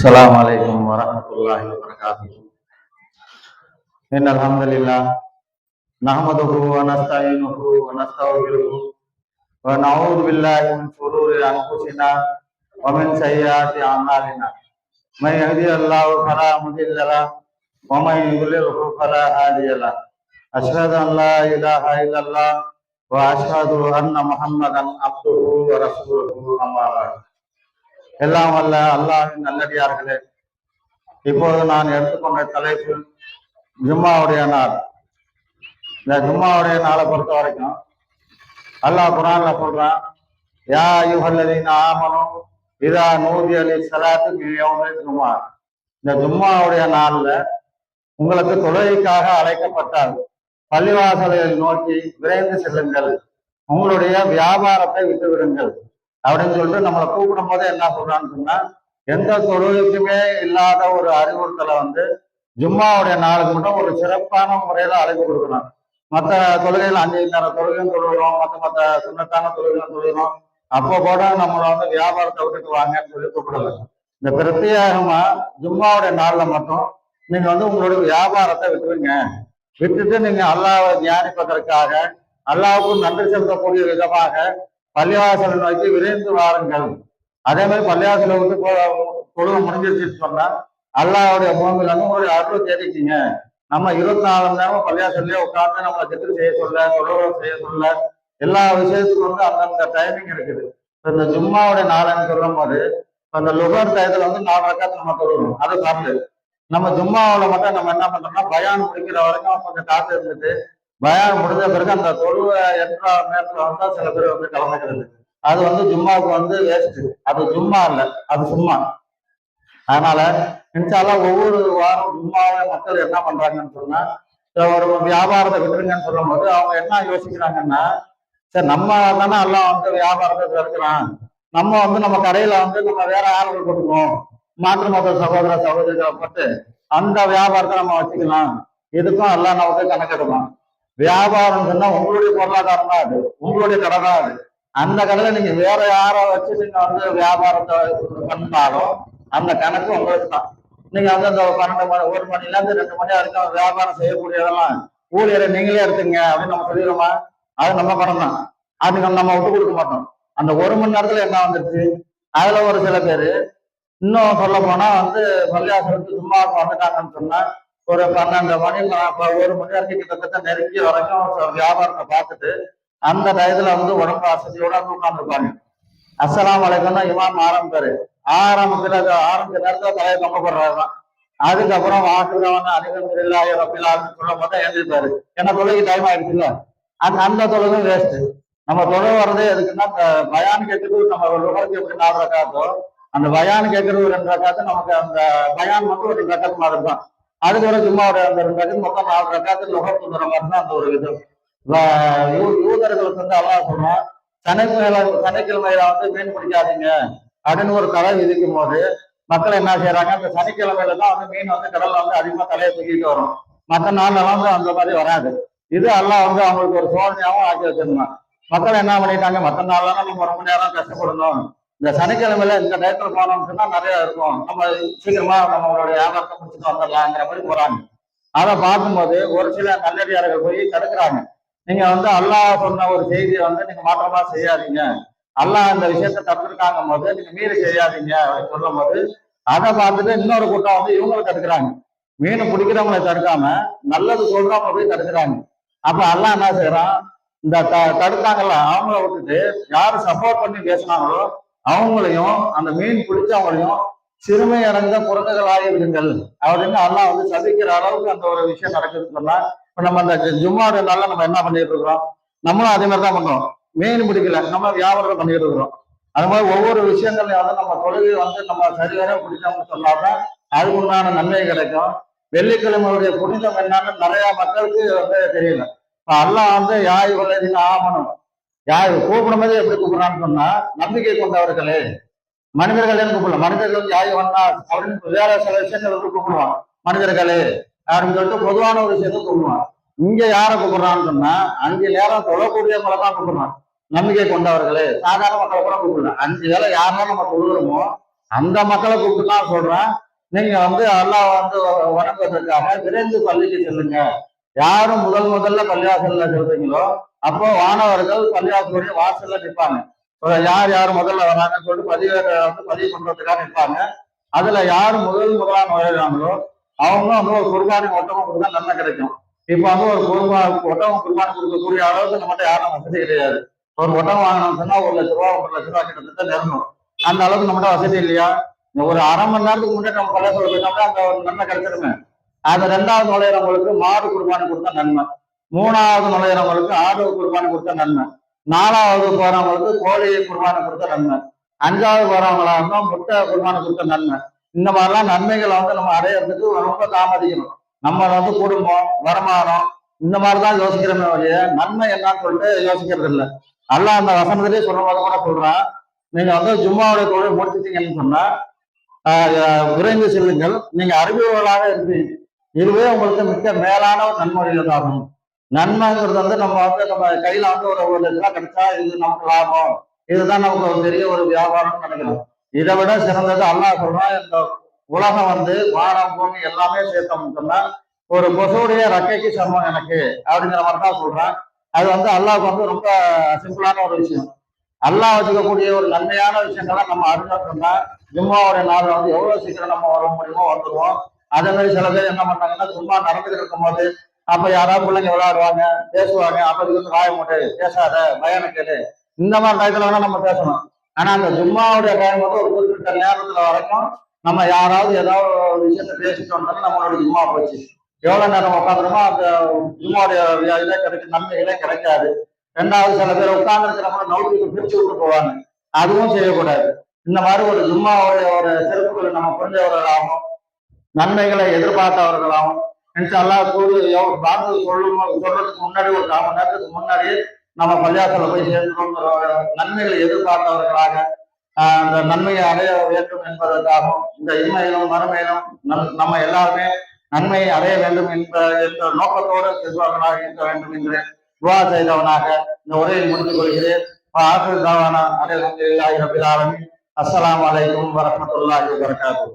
السلام عليكم ورحمة الله وبركاته إن الحمد لله نحمده ونستعينه ونستغفره ونعوذ بالله من شرور أنفسنا ومن سيئات أعمالنا من يهدي الله فلا مضل له ومن يضلله فلا هادي له أشهد أن لا إله إلا الله وأشهد أن محمدا عبده ورسوله أما بعد எல்லாம் வல்ல அல்லாவின் நல்லடியார்களே. இப்போது நான் எடுத்துக்கொண்ட தலைப்பு ஜும்மாவுடைய நாள். இந்த ஜும்மாவுடைய நாளை பொறுத்த வரைக்கும் அல்லாஹ் குரான்ல சொல்றான் யா யுஹல்லதீன ஆமனும் இதா நூதி அலி சலாத்து ஜும்மா. இந்த ஜும்மாவுடைய நாள்ல உங்களுக்கு தொழுகைக்காக அழைக்கப்பட்டால் பள்ளிவாசல்களை நோக்கி விரைந்து செல்லுங்கள். உங்களுடைய வியாபாரத்தை விட்டுவிடுங்கள். அப்படின்னு சொல்லிட்டு நம்மளை கூப்பிடும் போதே என்ன சொல்றான்னு சொன்னா எந்த தொழிலுக்குமே இல்லாத ஒரு அறிவுறுத்தலை வந்து ஜும்மாவுடைய நாளுக்கு மட்டும் ஒரு சிறப்பான முறையில அழைப்பு கொடுக்கணும். மற்ற தொழுகைகள் அஞ்சு நேரம் தொழுகையும் தொழுகிறோம் மற்ற மற்ற சுண்ணத்தான தொழுகையும் தொழுகிறோம். அப்போ கூட நம்மளை வந்து வியாபாரத்தை விட்டுட்டு வாங்கன்னு சொல்லி கூப்பிடல இந்த பிரத்யேகமா ஜும்மாவுடைய நாள்ல மட்டும் நீங்க வந்து உங்களுடைய வியாபாரத்தை விட்டுருங்க. விட்டுட்டு நீங்க அல்லாவை தியானிப்பதற்காக அல்லாவுக்கும் நன்றி செலுத்தக்கூடிய விதமாக பள்ளிவாசலை நோக்கி விரைந்து வாருங்கள். அதே மாதிரி பள்ளிவாசலை வந்து தொழுக முடிஞ்சிருச்சுன்னு சொன்னா அல்லாவுடைய முகங்கள் உங்களுடைய அருள் தேடிச்சிங்க நம்ம இருபத்தி நாலு மணி நேரம் பள்ளிவாசல்லே உட்காந்து நம்மளை திட்டு செய்ய சொல்ல தொழுகம் செய்ய சொல்ல எல்லா விஷயத்துக்கும் வந்து அந்தந்த டைமிங் இருக்குது. இந்த ஜும்மாவுடைய நாளன்னு சொல்லும் போது அந்த லுகர் டயத்துல வந்து நாலு ரக்காத்து நம்ம தொழுகணும். அதை சாப்பிட்டு நம்ம ஜும்மாவில் மட்டும் நம்ம என்ன பண்றோம்னா பயான் முடிக்கிற வரைக்கும் கொஞ்சம் காத்து இருந்துட்டு பயான் முடிஞ்ச பிறகு அந்த தொழுவ என்ற நேரத்துல வந்தா சில பேர் வந்து கலந்துக்கிறது. அது வந்து ஜும்மாவுக்கு வந்து வேஸ்ட் அது ஜும்மா இல்ல அது சும்மா. அதனால இன்ஷால்லா ஒவ்வொரு வாரம் ஜும்மாவை மக்கள் என்ன பண்றாங்கன்னு சொன்னா ஒரு வியாபாரத்தை விட்டுருங்கன்னு சொல்லும் போது அவங்க என்ன யோசிக்கிறாங்கன்னா சரி நம்ம தானே எல்லாம் வந்து வியாபாரத்தை இருக்கிறான் நம்ம வந்து நம்ம கடையில வந்து நம்ம வேற ஆர்டர் கொடுக்கணும். மாற்று மத சகோதர சகோதரிகளை பட்டு அந்த வியாபாரத்தை நம்ம வச்சுக்கலாம். இதுக்கும் எல்லாம் நமக்கு கணக்கெடுக்கலாம் வியாபாரம் சொன்னா உங்களுடைய பொருளாதாரம் தான் அது உங்களுடைய கடை தான் அது. அந்த கடையில நீங்க வேற யாரை வச்சு நீங்க வந்து வியாபாரத்தை பண்ணாலும் அந்த கணக்கு உங்களுக்கு தான். நீங்க வந்து அந்த பன்னெண்டு மணி ஒரு மணில இருந்து ரெண்டு மணி வரைக்கும் வியாபாரம் செய்யக்கூடியதெல்லாம் ஊழியரை நீங்களே எடுத்துங்க அப்படின்னு நம்ம சொல்லிடுறோமா? அது நம்ம பணம் தான். அது நம்ம விட்டு கொடுக்க மாட்டோம். அந்த ஒரு மணி நேரத்துல என்ன வந்துருச்சு? அதுல ஒரு சில பேரு இன்னும் சொல்ல போனா வந்து பள்ளியாசனத்து சும்மா வந்துட்டாங்கன்னு சொன்னா ஒரு பன்னெண்டு மணி ஒரு மணி வரைக்கும் கிட்டத்தட்ட நெருங்கி வரைக்கும் வியாபாரத்தை பார்த்துட்டு அந்த டயத்துல வந்து உடம்பு வசதியோட உட்காந்துருப்பாங்க அஸ்லாம் வலைக்கம்னா இமாம் ஆரம்பிப்பாரு. ஆரம்பத்துல ஆரம்பிச்ச நேரத்துல தலையை கம்பப்படுறாருதான் அதுக்கப்புறம் வாக்குறவன் அதிகம் இல்லாத ரப்பிலான்னு சொல்லும் போது எழுந்திருப்பாரு. ஏன்னா தொழுகை டைம் ஆயிடுச்சுல்ல அந்த அந்த தொழுகும் வேஸ்ட் நம்ம தொழில் வர்றது எதுக்குன்னா பயான் கேட்கறது நம்ம லுகருக்கு எப்படி நாலு ரக்காத்தோ அந்த பயான் கேட்கறது ஒரு ரெண்டு ரக்காத்து நமக்கு அந்த பயான் மட்டும் ஒரு ரெண்டு ரக்காத்து மாதிரி தான் அதுக்கு ஒரு சும்மா ஒரு அந்த ரெண்டு ரகத்து மொத்தம் நாலு ரகத்து லுகர் துந்துற மாதிரி தான் அந்த ஒரு இது. யூதர்களுக்கு வந்து அல்லாஹ் சொல்றான் சனிக்கிழமை சனிக்கிழமையில வந்து மீன் பிடிக்காதீங்க அப்படின்னு ஒரு தலை விதிக்கும் போது மக்கள் என்ன செய்யறாங்க அந்த சனிக்கிழமையில தான் வந்து மீன் வந்து கடல்ல வந்து அதிகமா தலையை தூக்கிட்டு வரும். மற்ற நாள்லாம் வந்து அந்த மாதிரி வராது. இது எல்லாம் வந்து அவங்களுக்கு ஒரு சோதனையாகவும் ஆக்கி வச்சிருந்தான். மக்கள் என்ன பண்ணிட்டாங்க மற்ற நாள்லாம் நம்ம ரொம்ப நேரம் கஷ்டப்படணும். இந்த சனிக்கிழமையில இந்த டயத்துல போனோம்னு சொன்னா நிறைய இருக்கும். நம்ம சீக்கிரமா நம்மளுடைய வியாபாரத்தை முடிச்சுட்டு வந்துடலாங்கிற மாதிரி போறாங்க. அதை பார்க்கும்போது ஒரு சில நல்லடியார்கள் போய் தடுக்கிறாங்க. நீங்க வந்து அல்லாஹ் சொன்ன ஒரு செய்தியை வந்து நீங்க மாற்றமா செய்யாதீங்க. அல்லாஹ் அந்த விஷயத்த தடுத்துருக்காங்க போது நீங்க மீறி செய்யாதீங்க சொல்லும் போது அதை பார்த்துட்டு இன்னொரு கூட்டம் வந்து இவங்களை தடுக்கிறாங்க. மீன் பிடிக்கிறவங்களை தடுக்காம நல்லது சொல்றவங்க போய் தடுக்கிறாங்க. அப்ப அல்லாஹ் என்ன செய்யறான்? இந்த தடுத்தாங்கல்ல அவங்கள விட்டுட்டு யாரு சப்போர்ட் பண்ணி பேசினாங்களோ அவங்களையும் அந்த மீன் பிடிச்சவங்களையும் சிறுமை அடைந்த குரங்குகள் ஆகிவிடுங்கள் அப்படின்னு அல்லாஹ் வந்து சதிக்கிற அளவுக்கு அந்த ஒரு விஷயம் நடக்குதுன்னு சொன்னா இப்ப நம்ம அந்த ஜும்மாவுடைய நாள்ல நம்ம என்ன பண்ணிட்டு இருக்கிறோம்? நம்மளும் அதே மாதிரி தான் பண்றோம். மீன் பிடிக்கல நம்ம வியாபாரம் பண்ணிட்டு இருக்கிறோம். அது மாதிரி ஒவ்வொரு விஷயங்கள்லையும் வந்து நம்ம தொழிலை வந்து நம்ம சரிவர பிடிச்சோம்னு சொன்னாதான் அதுக்கு உண்டான நன்மை கிடைக்கும். வெள்ளிக்கிழமையுடைய புனிதம் என்னன்னு நிறைய மக்களுக்கு வந்து தெரியல. இப்ப எல்லாம் வந்து யாய் வல்லதின் ஆமணும் யார்? கூப்பிடும்போது எப்படி கூப்பிடுறான்னு சொன்னா நம்பிக்கை கொண்டவர்களே மனிதர்களே கூப்பிடல மனிதர்கள் யாய் வந்தா அப்படின்னு வேற சில விஷயங்கள் வந்து கூப்பிடுவான் மனிதர்களே அப்படின்னு சொல்லிட்டு பொதுவான ஒரு விஷயத்த கூப்பிடுவான் இங்க யாரை கூப்பிடுறான்னு சொன்னா அஞ்சு நேரம் தொழக்கூடியவங்களை தான் கூப்பிடுறான் நம்பிக்கை கொண்டவர்களே சாதாரண மக்களை கூட கூப்பிடல அஞ்சு வேலை யாரெல்லாம் நம்ம தொழுகிறோமோ அந்த மக்களை கூப்பிட்டு தான் சொல்றேன். நீங்க வந்து எல்லாம் வந்து வணங்குவதற்காக விரைந்து பள்ளிக்கு செல்லுங்க. யாரும் முதல் முதல்ல பள்ளிவாசல்ல செல்றீங்களோ அப்போ வானவர்கள் பள்ளிவாசலுடைய வாசல்ல நிற்பாங்க. யார் யார் முதல்ல வராங்கன்னு சொல்லிட்டு பதிவு வந்து பதிவு பண்றதுக்காக நிற்பாங்க. அதுல யார் முதல் முதலா நுழையிறாங்களோ அவங்க வந்து ஒரு குர்பானி ஒட்டகம் கொடுத்தா நன்மை கிடைக்கும். இப்ப வந்து ஒரு குருபா ஒட்டகம் குர்பானி கொடுக்கக்கூடிய அளவுக்கு நம்மகிட்ட யாரும் வசதி கிடையாது. ஒரு ஒட்டகம் வாங்கணும்னு சொன்னா ஒரு லட்ச ரூபா ஒரு லட்ச ரூபா கிட்டத்தட்ட நெருங்கும் அந்த அளவுக்கு நம்மகிட்ட வசதி இல்லையா? ஒரு அரை மணி நேரத்துக்கு முன்னாடி நம்ம பள்ளியாசல போயிட்டோம்னா அந்த ஒரு நன்மை கிடைச்சிருமே. அது ரெண்டாவது நுழையிறவங்களுக்கு மாடு குர்பானி கொடுத்தா நன்மை. மூணாவது நுழையிறவங்களுக்கு ஆடு குருபானை கொடுத்த நன்மை. நாலாவது போறவங்களுக்கு கோழி குருபானை கொடுத்த நன்மை. அஞ்சாவது போறவங்களா இருந்தா முட்டை குர்பானி கொடுத்த நன்மை. இந்த மாதிரிலாம் நன்மைகளை வந்து நம்ம அடையிறதுக்கு ரொம்ப தாமதிக்கணும். நம்ம வந்து குடும்பம் வருமானம் இந்த மாதிரிதான் யோசிக்கிறோமே வழிய நன்மை என்னன்னு சொல்லிட்டு யோசிக்கிறது இல்லை. அல்லாஹ் அந்த வசனத்திலேயே சொல்லும் போது கூட சொல்றான். நீங்க வந்து ஜும்மாவுடைய தொழில் முடிச்சிட்டீங்கன்னு சொன்னா ஆஹ் விரைந்து செல்லுங்கள். நீங்க அறிவியலாக இருப்பீங்க. இதுவே உங்களுக்கு மிக்க மேலான ஒரு நன்மொழிகள் ஆகும். நன்மைங்கிறது வந்து நம்ம வந்து நம்ம கையில வந்து ஒரு ஒரு லட்ச ரூபா கிடைச்சா இது நமக்கு லாபம். இதுதான் நமக்கு ஒரு பெரிய ஒரு வியாபாரம் நினைக்கிறோம் இதை விட சிறந்தது அல்லாஹ் சொல்றான் இந்த உலகம் வந்து வானம் பூமி எல்லாமே சேர்த்தோம்னு சொன்னா ஒரு கொசுடைய ரக்கைக்கு சமம் எனக்கு அப்படிங்கிற மாதிரி தான் சொல்றேன். அது வந்து அல்லாஹ் வந்து ரொம்ப சிம்பிளான ஒரு விஷயம். அல்லாஹ் வச்சுக்கக்கூடிய ஒரு நன்மையான விஷயங்களை நம்ம அறிஞ்சோம்னா ஜும்மாவுடைய நாள் வந்து எவ்வளவு சீக்கிரம் நம்ம வர முடியுமோ வந்துடுவோம் அதே மாதிரி சில பேர் என்ன பண்ணாங்கன்னா சும்மா நடந்துட்டு இருக்கும் போது அப்ப யாராவது பிள்ளைங்க விளையாடுவாங்க பேசுவாங்க அப்ப இதுக்கு வந்து வாய மூட்டு பேசாத பயான கேளு. இந்த மாதிரி டயத்துல வேணா நம்ம பேசணும் ஆனா அந்த ஜும்மாவுடைய டைம் வந்து ஒரு குறிப்பிட்ட நேரத்துல வரைக்கும் நம்ம யாராவது ஏதாவது ஒரு விஷயத்த பேசிட்டோம்னா நம்மளோட ஜும்மா போச்சு. எவ்வளவு நேரம் உட்காந்துருமோ அந்த ஜும்மாவுடைய இதே கிடைக்கும் நன்மைகளே கிடைக்காது. ரெண்டாவது சில பேர் உட்கார்ந்து உட்கார்ந்துருக்கிறவங்க நோட்டுக்கு பிரிச்சு விட்டு போவாங்க. அதுவும் செய்யக்கூடாது. இந்த மாதிரி ஒரு ஜும்மாவுடைய ஒரு சிறப்புகளை நம்ம புரிஞ்சவர்களாகவும் நன்மைகளை எதிர்பார்த்தவர்களாகவும் இன்ஷால்லா கூடி பாங்கு சொல்லும் சொல்றதுக்கு முன்னாடி ஒரு கால் மணி நேரத்துக்கு முன்னாடி நம்ம பள்ளியாசல போய் சேர்ந்துங்கிற நன்மைகளை எதிர்பார்த்தவர்களாக ஆஹ் அந்த நன்மையை அடைய வேண்டும் என்பதற்காகவும் இந்த இன்மையிலும் மறுமையிலும் நம்ம எல்லாருமே நன்மையை அடைய வேண்டும் என்ற என்ற நோக்கத்தோடு செல்வார்களாக இருக்க வேண்டும் என்று துவா செய்தவனாக இந்த உரையை முடித்துக் கொள்கிறேன். ஆசிரியர் தாவான அலைஹம்துலில்லாஹி அஸ்லாம் வலைக்கும் அஸ்ஸலாமு வரகாத்து